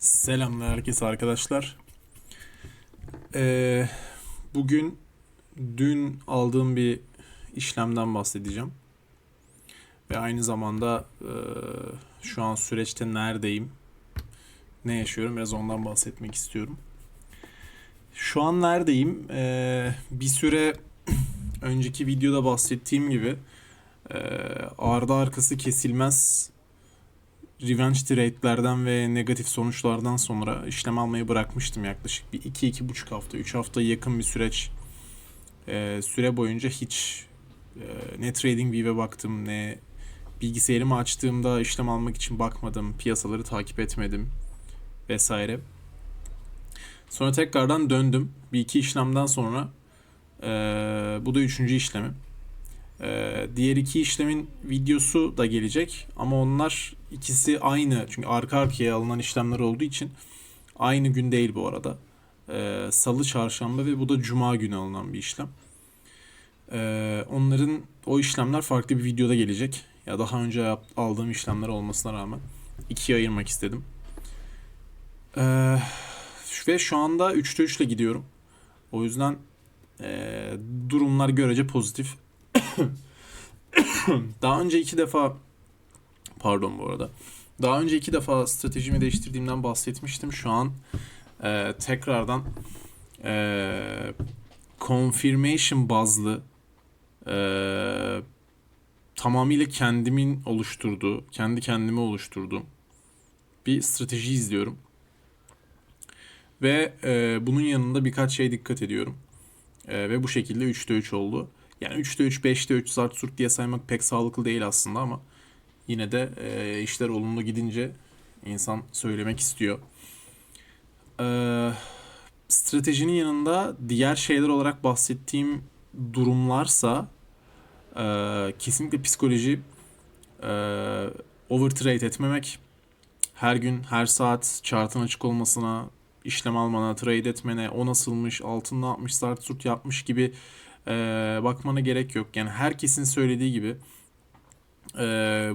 Selamlar herkese arkadaşlar. Ee, bugün dün aldığım bir işlemden bahsedeceğim. Ve aynı zamanda e, şu an süreçte neredeyim, ne yaşıyorum biraz ondan bahsetmek istiyorum. Şu an neredeyim? Ee, bir süre önceki videoda bahsettiğim gibi e, ardı arkası kesilmez revenge trade'lerden ve negatif sonuçlardan sonra işlem almayı bırakmıştım yaklaşık bir 2-2,5 hafta, 3 haftaya yakın bir süreç e, süre boyunca hiç e, ne TradingView'e baktım ne bilgisayarımı açtığımda işlem almak için bakmadım, piyasaları takip etmedim vesaire. Sonra tekrardan döndüm. Bir iki işlemden sonra e, bu da üçüncü işlemim. Ee, diğer iki işlemin videosu da gelecek ama onlar ikisi aynı çünkü arka arkaya alınan işlemler olduğu için aynı gün değil bu arada. Ee, Salı, çarşamba ve bu da cuma günü alınan bir işlem. Ee, onların o işlemler farklı bir videoda gelecek. Ya daha önce yap- aldığım işlemler olmasına rağmen ikiye ayırmak istedim. Ee, ve şu anda 3'te 3 ile gidiyorum. O yüzden ee, durumlar görece pozitif. Daha önce iki defa pardon bu arada. Daha önce iki defa stratejimi değiştirdiğimden bahsetmiştim. Şu an e, tekrardan e, confirmation bazlı e, tamamıyla kendimin oluşturduğu, kendi kendime oluşturduğum bir strateji izliyorum. Ve e, bunun yanında birkaç şey dikkat ediyorum. E, ve bu şekilde 3'te 3 oldu. Yani 3'te 3, 5'te 3 zart surt diye saymak pek sağlıklı değil aslında ama yine de e, işler olumlu gidince insan söylemek istiyor. E, stratejinin yanında diğer şeyler olarak bahsettiğim durumlarsa e, kesinlikle psikoloji e, overtrade etmemek, her gün her saat chartın açık olmasına, işlem almana, trade etmene, o nasılmış, altında atmış, zart surt yapmış gibi e, bakmana gerek yok. Yani herkesin söylediği gibi e,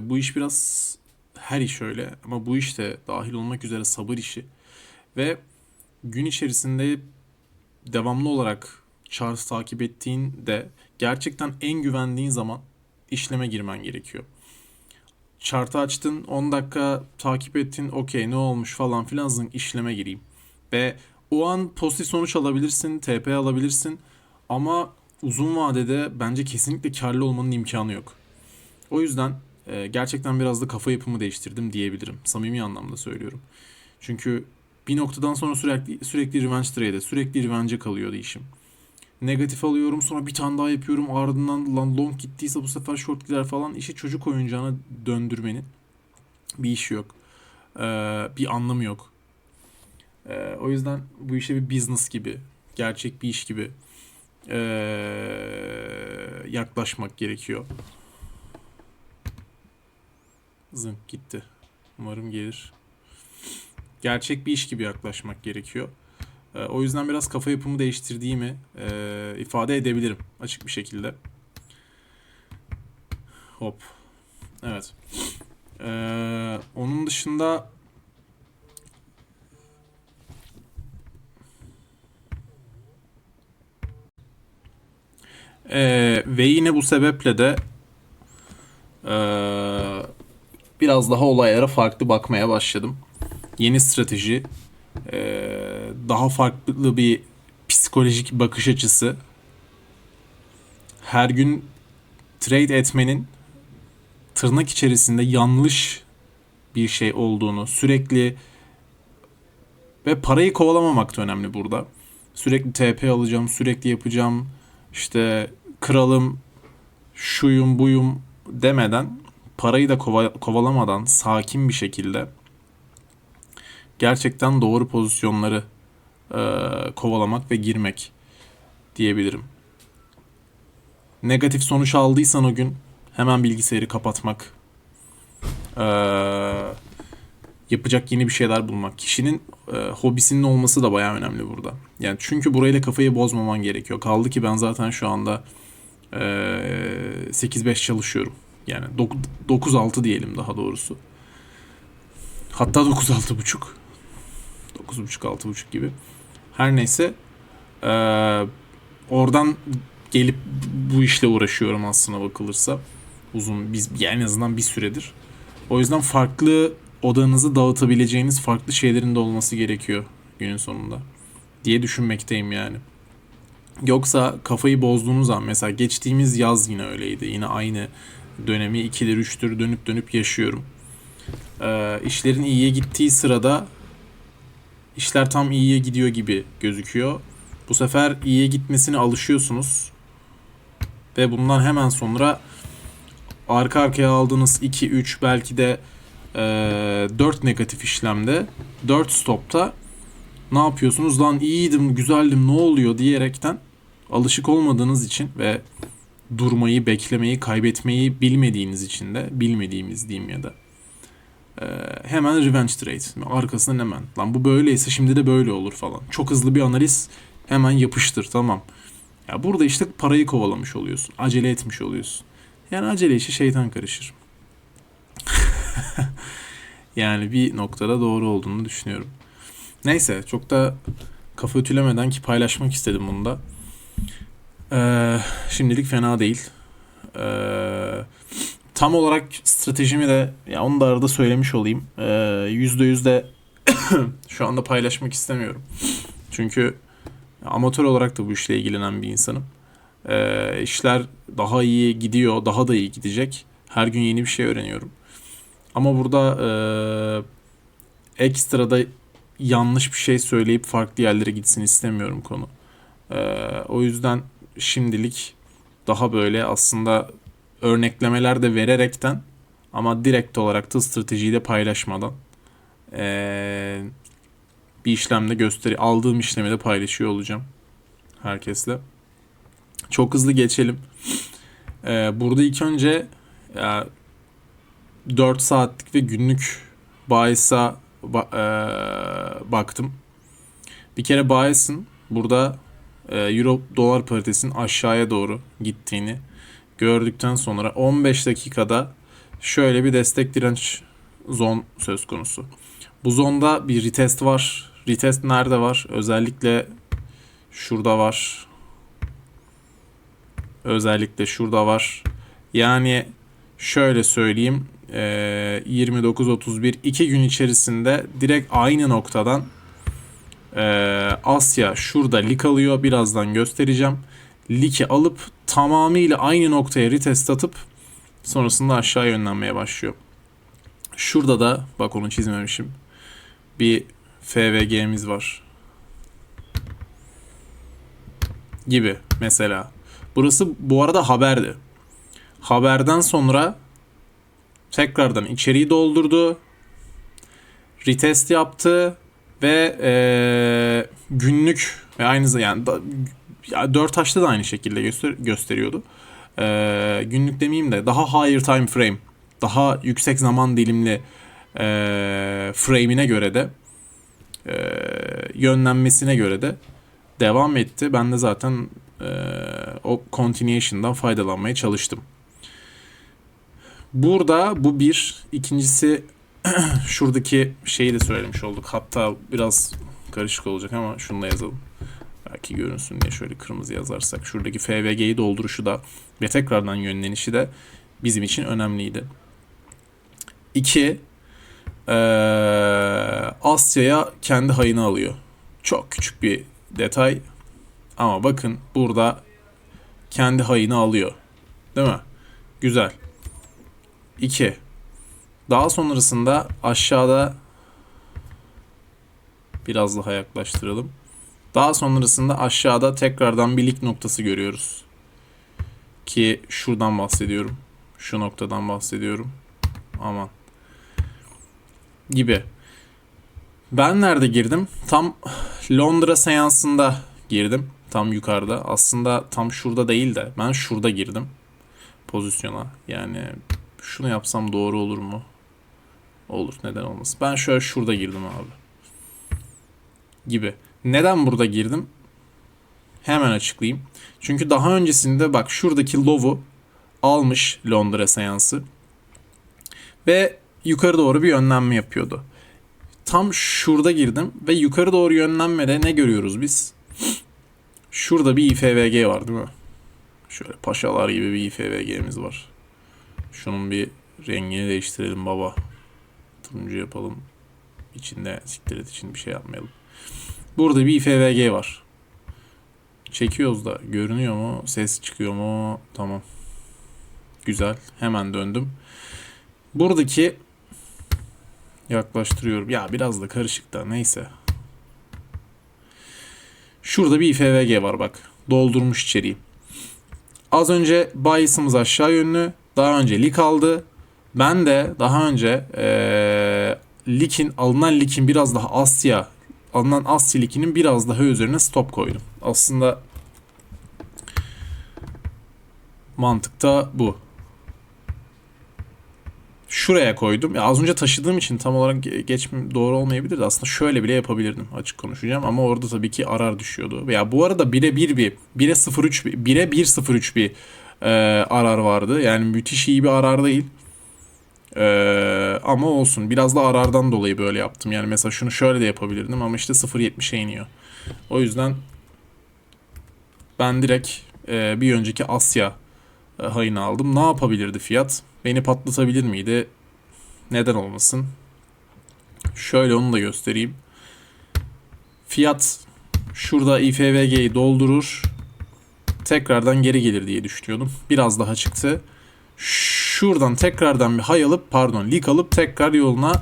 bu iş biraz her iş öyle ama bu iş de dahil olmak üzere sabır işi ve gün içerisinde devamlı olarak chart takip ettiğinde gerçekten en güvendiğin zaman işleme girmen gerekiyor. Chart'ı açtın 10 dakika takip ettin okey ne olmuş falan filan zın işleme gireyim. Ve o an pozitif sonuç alabilirsin, TP alabilirsin ama uzun vadede bence kesinlikle karlı olmanın imkanı yok. O yüzden e, gerçekten biraz da kafa yapımı değiştirdim diyebilirim. Samimi anlamda söylüyorum. Çünkü bir noktadan sonra sürekli sürekli revenge trade'e, sürekli revenge'e kalıyordu işim. Negatif alıyorum sonra bir tane daha yapıyorum ardından lan long gittiyse bu sefer short gider falan işi çocuk oyuncağına döndürmenin bir işi yok. Ee, bir anlamı yok. Ee, o yüzden bu işe bir business gibi, gerçek bir iş gibi ee, yaklaşmak gerekiyor. Zınk gitti. Umarım gelir. Gerçek bir iş gibi yaklaşmak gerekiyor. Ee, o yüzden biraz kafa yapımı değiştirdiğimi ee, ifade edebilirim açık bir şekilde. Hop. Evet. Ee, onun dışında Ee, ve yine bu sebeple de ee, biraz daha olaylara farklı bakmaya başladım. Yeni strateji, ee, daha farklı bir psikolojik bakış açısı. Her gün trade etmenin tırnak içerisinde yanlış bir şey olduğunu, sürekli ve parayı kovalamamak da önemli burada. Sürekli TP alacağım, sürekli yapacağım, işte kralım, şuyum buyum demeden parayı da kova- kovalamadan sakin bir şekilde gerçekten doğru pozisyonları e, kovalamak ve girmek diyebilirim. Negatif sonuç aldıysan o gün hemen bilgisayarı kapatmak, e, yapacak yeni bir şeyler bulmak. Kişinin e, hobisinin olması da bayağı önemli burada. Yani çünkü burayla kafayı bozmaman gerekiyor. Kaldı ki ben zaten şu anda e, 8-5 çalışıyorum. Yani 9-6 diyelim daha doğrusu. Hatta 9-6,5. 9.5-6.5 gibi. Her neyse e, oradan gelip bu işle uğraşıyorum aslına bakılırsa. Uzun biz yani en azından bir süredir. O yüzden farklı odanızı dağıtabileceğiniz farklı şeylerin de olması gerekiyor günün sonunda diye düşünmekteyim yani. Yoksa kafayı bozduğunuz an mesela geçtiğimiz yaz yine öyleydi. Yine aynı dönemi 2'dir 3'tür dönüp dönüp yaşıyorum. Ee, işlerin iyiye gittiği sırada işler tam iyiye gidiyor gibi gözüküyor. Bu sefer iyiye gitmesine alışıyorsunuz. Ve bundan hemen sonra arka arkaya aldığınız 2, 3 belki de e, 4 negatif işlemde 4 stopta ne yapıyorsunuz? Lan iyiydim, güzeldim, ne oluyor diyerekten alışık olmadığınız için ve durmayı, beklemeyi, kaybetmeyi bilmediğiniz için de bilmediğimiz diyeyim ya da e, hemen revenge trade. Arkasından hemen. Lan bu böyleyse şimdi de böyle olur falan. Çok hızlı bir analiz hemen yapıştır tamam. Ya burada işte parayı kovalamış oluyorsun. Acele etmiş oluyorsun. Yani acele işi şeytan karışır. yani bir noktada doğru olduğunu düşünüyorum. Neyse çok da kafa ütülemeden ki paylaşmak istedim bunu da. Ee, şimdilik fena değil. Ee, tam olarak stratejimi de ya onu da arada söylemiş olayım. Ee, Yüzde yüz de şu anda paylaşmak istemiyorum. Çünkü amatör olarak da bu işle ilgilenen bir insanım. Ee, işler daha iyi gidiyor, daha da iyi gidecek. Her gün yeni bir şey öğreniyorum. Ama burada e, ekstrada yanlış bir şey söyleyip farklı yerlere gitsin istemiyorum konu. Ee, o yüzden şimdilik daha böyle aslında örneklemeler de vererekten ama direkt olarak da stratejiyi de paylaşmadan ee, bir işlemde gösteri aldığım işlemi de paylaşıyor olacağım herkesle. Çok hızlı geçelim. Ee, burada ilk önce ya, 4 saatlik ve günlük bahisa ba- e, baktım. Bir kere Bayes'in burada Euro dolar paritesinin aşağıya doğru gittiğini gördükten sonra 15 dakikada şöyle bir destek direnç zon söz konusu. Bu zonda bir retest var. Retest nerede var? Özellikle şurada var. Özellikle şurada var. Yani şöyle söyleyeyim. 29-31 2 gün içerisinde direkt aynı noktadan e, Asya şurada lik alıyor. Birazdan göstereceğim. Liki alıp tamamıyla aynı noktaya retest atıp sonrasında aşağı yönlenmeye başlıyor. Şurada da bak onu çizmemişim. Bir FVG'miz var. Gibi mesela. Burası bu arada haberdi. Haberden sonra tekrardan içeriği doldurdu. Retest yaptı ve e, günlük ve aynı zamanda yani da, ya 4 haçta da aynı şekilde göster, gösteriyordu. E, günlük demeyeyim de daha higher time frame, daha yüksek zaman dilimli e, frame'ine göre de e, yönlenmesine göre de devam etti. Ben de zaten e, o continuation'dan faydalanmaya çalıştım. Burada bu bir. ikincisi şuradaki şeyi de söylemiş olduk. Hatta biraz karışık olacak ama şunu da yazalım. Belki görünsün diye şöyle kırmızı yazarsak. Şuradaki FVG'yi dolduruşu da ve tekrardan yönlenişi de bizim için önemliydi. İki, ee, Asya'ya kendi hayını alıyor. Çok küçük bir detay. Ama bakın burada kendi hayını alıyor. Değil mi? Güzel. 2. Daha sonrasında aşağıda biraz daha yaklaştıralım. Daha sonrasında aşağıda tekrardan bir lik noktası görüyoruz. Ki şuradan bahsediyorum. Şu noktadan bahsediyorum. Aman. Gibi. Ben nerede girdim? Tam Londra seansında girdim. Tam yukarıda. Aslında tam şurada değil de ben şurada girdim pozisyona. Yani şunu yapsam doğru olur mu? Olur. Neden olmasın? Ben şöyle şurada girdim abi. Gibi. Neden burada girdim? Hemen açıklayayım. Çünkü daha öncesinde bak şuradaki lov'u almış Londra seansı. Ve yukarı doğru bir yönlenme yapıyordu. tam şurada girdim ve yukarı doğru yönlenmede ne görüyoruz biz? Şurada bir IFVG var değil mi? Şöyle paşalar gibi bir IFVG'miz var. Şunun bir rengini değiştirelim baba. Turuncu yapalım. İçinde siktir et için bir şey yapmayalım. Burada bir IFVG var. Çekiyoruz da görünüyor mu? Ses çıkıyor mu? Tamam. Güzel. Hemen döndüm. Buradaki yaklaştırıyorum. Ya biraz da karışık da neyse. Şurada bir IFVG var bak. Doldurmuş içeriği. Az önce bias'ımız aşağı yönlü. Daha önce lik aldı. Ben de daha önce ee, likin alınan likin biraz daha Asya alınan Asya likinin biraz daha üzerine stop koydum. Aslında mantık da bu. Şuraya koydum. Ya az önce taşıdığım için tam olarak ge- geçmem doğru olmayabilirdi. Aslında şöyle bile yapabilirdim açık konuşacağım ama orada tabii ki arar düşüyordu. Ya bu arada 1'e 1 bir 1'e 0.3 bir 1'e 1.03 bir e, arar vardı. Yani müthiş iyi bir arar değil. Ee, ama olsun. Biraz da arardan dolayı böyle yaptım. Yani mesela şunu şöyle de yapabilirdim ama işte 0.70'e iniyor. O yüzden ben direkt e, bir önceki Asya e, hayını aldım. Ne yapabilirdi fiyat? Beni patlatabilir miydi? Neden olmasın? Şöyle onu da göstereyim. Fiyat şurada IFVG'yi doldurur. Tekrardan geri gelir diye düşünüyordum. Biraz daha çıktı. Şuradan tekrardan bir hay alıp pardon lik alıp tekrar yoluna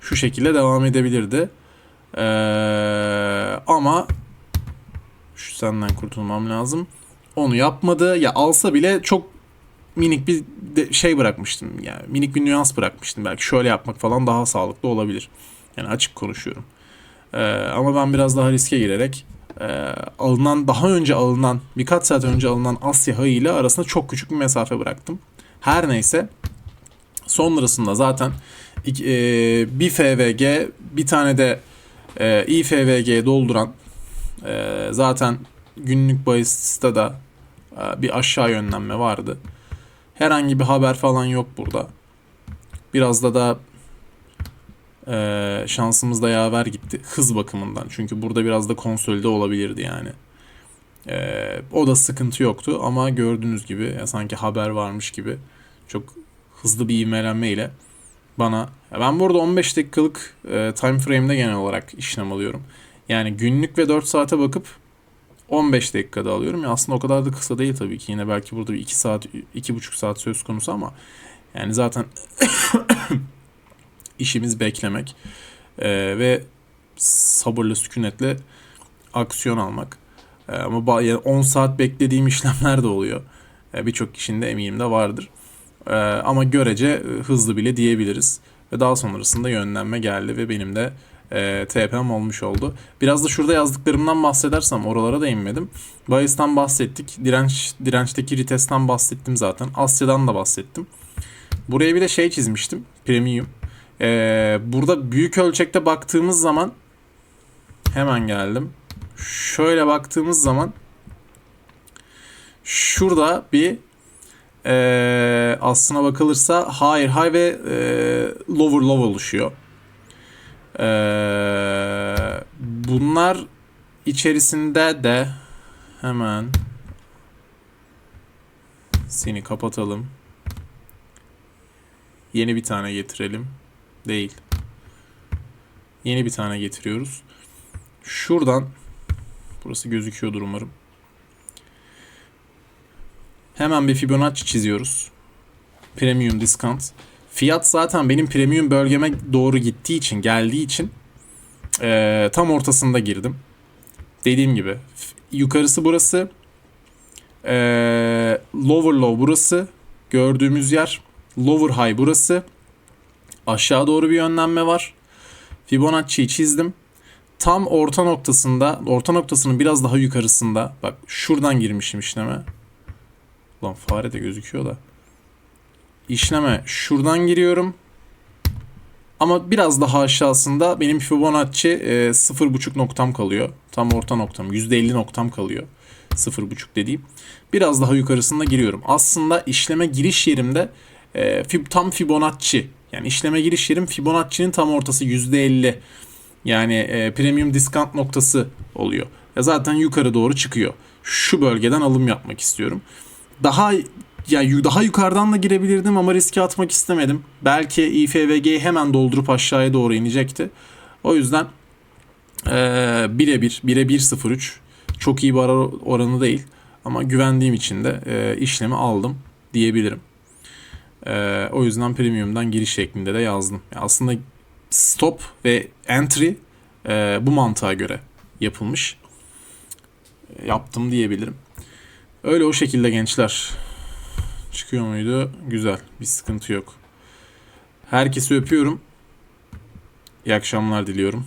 şu şekilde devam edebilirdi. Ee, ama şu senden kurtulmam lazım. Onu yapmadı. Ya alsa bile çok minik bir şey bırakmıştım. Yani minik bir nüans bırakmıştım. Belki şöyle yapmak falan daha sağlıklı olabilir. Yani açık konuşuyorum. Ee, ama ben biraz daha riske girerek e, alınan daha önce alınan birkaç saat önce alınan Asya Hayı ile arasında çok küçük bir mesafe bıraktım. Her neyse sonrasında zaten e, bir FVG bir tane de e, IFVG dolduran e, zaten günlük bahiste da e, bir aşağı yönlenme vardı. Herhangi bir haber falan yok burada. Biraz da da e, şansımız da yaver gitti hız bakımından. Çünkü burada biraz da konsolide olabilirdi yani. E, o da sıkıntı yoktu ama gördüğünüz gibi ya sanki haber varmış gibi çok hızlı bir ivmelenmeyle bana ben burada 15 dakikalık e, time frame'de genel olarak işlem alıyorum. Yani günlük ve 4 saate bakıp 15 dakikada alıyorum. Ya aslında o kadar da kısa değil tabii ki. Yine belki burada bir 2 saat, 2,5 saat söz konusu ama yani zaten işimiz beklemek e, ve sabırla, sükunetle aksiyon almak. E, ama ba- yani 10 saat beklediğim işlemler de oluyor. E, Birçok kişinin de eminim de vardır. E, ama görece e, hızlı bile diyebiliriz. Ve daha sonrasında yönlenme geldi ve benim de e, TP'm olmuş oldu. Biraz da şurada yazdıklarımdan bahsedersem oralara da inmedim. Bayis'ten bahsettik. Direnç, dirençteki Rites'ten bahsettim zaten. Asya'dan da bahsettim. Buraya bir de şey çizmiştim. Premium. Burada büyük ölçekte baktığımız zaman hemen geldim. Şöyle baktığımız zaman şurada bir e, aslına bakılırsa higher high ve e, lower low oluşuyor. E, bunlar içerisinde de hemen seni kapatalım. Yeni bir tane getirelim. Değil. Yeni bir tane getiriyoruz. Şuradan burası gözüküyordur umarım. Hemen bir Fibonacci çiziyoruz. Premium discount. Fiyat zaten benim premium bölgeme doğru gittiği için, geldiği için eee, tam ortasında girdim. Dediğim gibi yukarısı burası. Eee, lower low burası. Gördüğümüz yer. Lower high burası. Aşağı doğru bir yönlenme var. Fibonacci'yi çizdim. Tam orta noktasında, orta noktasının biraz daha yukarısında. Bak şuradan girmişim işleme. Lan fare de gözüküyor da. İşleme şuradan giriyorum. Ama biraz daha aşağısında benim Fibonacci e, 0.5 noktam kalıyor. Tam orta noktam. %50 noktam kalıyor. 0.5 dediğim. Biraz daha yukarısında giriyorum. Aslında işleme giriş yerimde e, tam Fibonacci. Yani işleme giriş yerim Fibonacci'nin tam ortası %50 Yani e, premium discount noktası oluyor. Ya zaten yukarı doğru çıkıyor. Şu bölgeden alım yapmak istiyorum. Daha ya daha yukarıdan da girebilirdim ama riske atmak istemedim. Belki IFVG'yi hemen doldurup aşağıya doğru inecekti. O yüzden eee birebir, bire 1.03 çok iyi bir ara oranı değil. Ama güvendiğim için de eee, işlemi aldım diyebilirim. Eee, o yüzden premium'dan giriş şeklinde de yazdım. Ya aslında stop ve entry eee, bu mantığa göre yapılmış. E, Yaptım diyebilirim. Öyle o şekilde gençler. Çıkıyor muydu? Güzel. Bir sıkıntı yok. Herkesi öpüyorum. İyi akşamlar diliyorum.